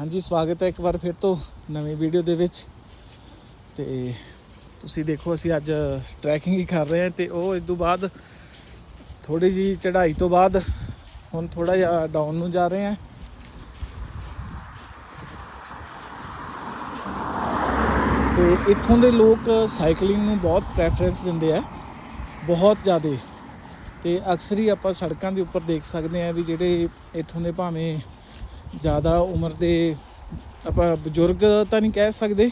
ਹਾਂਜੀ, ਸਵਾਗਤ ਹੈ ਇੱਕ ਵਾਰ ਫਿਰ ਤੋਂ ਨਵੀਂ ਵੀਡੀਓ ਦੇ ਵਿੱਚ। ਤੇ ਤੁਸੀਂ ਦੇਖੋ, ਅਸੀਂ ਅੱਜ ਟਰੈਕਿੰਗ ਹੀ ਕਰ ਰਹੇ ਹਾਂ ਤੇ ਉਹ ਇਸ ਤੋਂ ਬਾਅਦ ਥੋੜੀ ਜੀ ਚੜ੍ਹਾਈ ਤੋਂ ਬਾਅਦ ਹੁਣ ਥੋੜਾ ਜਿਹਾ ਡਾਊਨ ਨੂੰ ਜਾ ਰਹੇ ਹਾਂ। ਤੇ ਇੱਥੋਂ ਦੇ ਲੋਕ ਸਾਈਕਲਿੰਗ ਨੂੰ ਬਹੁਤ ਪ੍ਰੈਫਰੈਂਸ ਦਿੰਦੇ ਆ, ਬਹੁਤ ਜ਼ਿਆਦਾ। ਤੇ ਅਕਸਰ ਹੀ ਆਪਾਂ ਸੜਕਾਂ ਦੇ ਉੱਪਰ ਦੇਖ ਸਕਦੇ ਆ ਵੀ ਜਿਹੜੇ ਇੱਥੋਂ ਦੇ ਭਾਵੇਂ ਜ਼ਿਆਦਾ ਉਮਰ ਦੇ ਆਪਾਂ ਬਜ਼ੁਰਗ ਤਾਂ ਨਹੀਂ ਕਹਿ ਸਕਦੇ।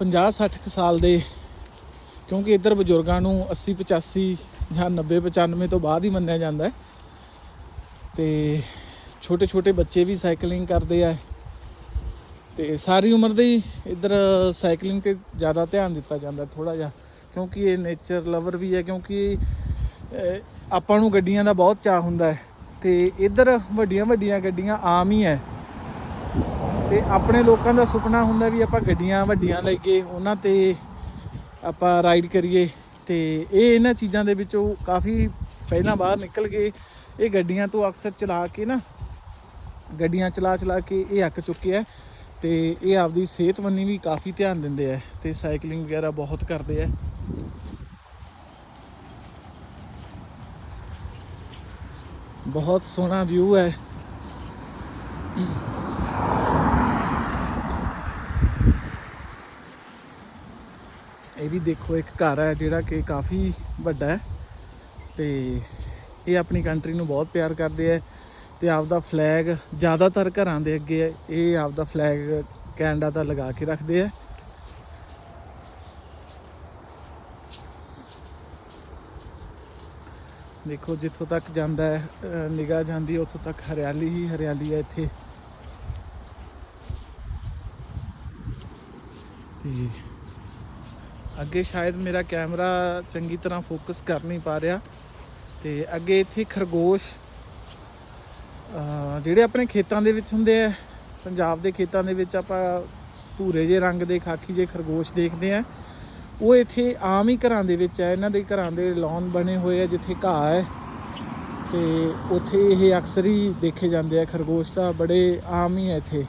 50 60 ਕੁ ਸਾਲ ਦੇ, ਕਿਉਂਕਿ ਇੱਧਰ ਬਜ਼ੁਰਗਾਂ ਨੂੰ 80 85 ਜਾਂ 90 95 ਤੋਂ ਬਾਅਦ ਹੀ ਮੰਨਿਆ ਜਾਂਦਾ ਹੈ। ਤੇ ਛੋਟੇ ਛੋਟੇ ਬੱਚੇ ਵੀ ਸਾਈਕਲਿੰਗ ਕਰਦੇ ਆ। ਤੇ ਸਾਰੀ ਉਮਰ ਦੇ ਹੀ ਇੱਧਰ ਸਾਈਕਲਿੰਗ ਤੇ ਜ਼ਿਆਦਾ ਧਿਆਨ ਦਿੱਤਾ ਜਾਂਦਾ ਥੋੜਾ ਜਿਹਾ, ਕਿਉਂਕਿ ਇਹ ਨੇਚਰ ਲਵਰ ਵੀ ਹੈ, ਕਿਉਂਕਿ ਆਪਾਂ ਨੂੰ ਗੱਡੀਆਂ ਦਾ ਬਹੁਤ ਚਾਹ ਹੁੰਦਾ ਹੈ। ਤੇ ਇੱਧਰ ਵੱਡੀਆਂ ਵੱਡੀਆਂ ਗੱਡੀਆਂ ਆਮ ਹੀ ਹੈ ਤੇ ਆਪਣੇ ਲੋਕਾਂ ਦਾ ਸੁਪਨਾ ਹੁੰਦਾ ਵੀ ਆਪਾਂ ਗੱਡੀਆਂ ਵੱਡੀਆਂ ਲੈ ਕੇ ਉਹਨਾਂ ਤੇ ਆਪਾਂ ਰਾਈਡ ਕਰੀਏ। ਤੇ ਇਹ ਇਹਨਾਂ ਚੀਜ਼ਾਂ ਦੇ ਵਿੱਚੋਂ ਕਾਫੀ ਪਹਿਲਾਂ ਬਾਹਰ ਨਿਕਲ ਗਏ ਇਹ ਗੱਡੀਆਂ ਤੋਂ ਅਕਸਰ ਚਲਾ ਕੇ ਨਾ, ਗੱਡੀਆਂ ਚਲਾ ਚਲਾ ਕੇ ਇਹ ਅੱਕ ਚੁੱਕੇ ਆ ਤੇ ਇਹ ਆਪਦੀ ਸਿਹਤ ਬੰਨੀ ਵੀ ਕਾਫੀ ਧਿਆਨ ਦਿੰਦੇ ਆ ਤੇ ਸਾਈਕਲਿੰਗ ਵਗੈਰਾ ਬਹੁਤ ਕਰਦੇ ਆ ਬਹੁਤ ਸੋਹਣਾ ਵਿਊ ਹੈ। ਇਹ ਵੀ ਦੇਖੋ, ਇੱਕ ਘਰ ਹੈ ਜਿਹੜਾ ਕਿ ਕਾਫੀ ਵੱਡਾ ਹੈ ਤੇ ਇਹ ਆਪਣੀ ਕੰਟਰੀ ਨੂੰ ਬਹੁਤ ਪਿਆਰ ਕਰਦੇ ਆ ਤੇ ਆਪਦਾ ਫਲੈਗ ਜ਼ਿਆਦਾਤਰ ਘਰਾਂ ਦੇ ਅੱਗੇ ਇਹ ਆਪਦਾ ਫਲੈਗ ਕੈਨੇਡਾ ਦਾ ਲਗਾ ਕੇ ਰੱਖਦੇ ਆ ਦੇਖੋ, ਜਿੱਥੋਂ ਤੱਕ ਜਾਂਦਾ ਹੈ ਨਿਗਾਹ ਜਾਂਦੀ ਹੈ, ਉੱਥੋਂ ਤੱਕ ਹਰਿਆਲੀ ਹੀ ਹਰਿਆਲੀ ਹੈ ਇੱਥੇ। ਤੇ ਅੱਗੇ ਸ਼ਾਇਦ ਮੇਰਾ ਕੈਮਰਾ ਚੰਗੀ ਤਰ੍ਹਾਂ ਫੋਕਸ ਕਰ ਨਹੀਂ ਪਾ ਰਿਹਾ। ਤੇ ਅੱਗੇ ਇੱਥੇ ਖਰਗੋਸ਼ ਜਿਹੜੇ ਆਪਣੇ ਖੇਤਾਂ ਦੇ ਵਿੱਚ ਹੁੰਦੇ ਆ, ਪੰਜਾਬ ਦੇ ਖੇਤਾਂ ਦੇ ਵਿੱਚ ਆਪਾਂ ਭੂਰੇ ਜੇ ਰੰਗ ਦੇ, ਖਾਕੀ ਜੇ ਖਰਗੋਸ਼ ਦੇਖਦੇ ਆ। ਉਹ ਇੱਥੇ ਆਮ ਹੀ ਘਰਾਂ ਦੇ ਵਿੱਚ ਹੈ। ਇਹਨਾਂ ਦੇ ਘਰਾਂ ਦੇ ਲੌਨ ਬਣੇ ਹੋਏ ਆ, ਜਿੱਥੇ ਘਾਹ ਹੈ। ਤੇ ਉੱਥੇ ਇਹ ਅਕਸਰ ਹੀ ਦੇਖੇ ਜਾਂਦੇ ਆ। ਖਰਗੋਸ਼ ਤਾਂ ਬੜੇ ਆਮ ਹੀ ਹੈ ਇੱਥੇ।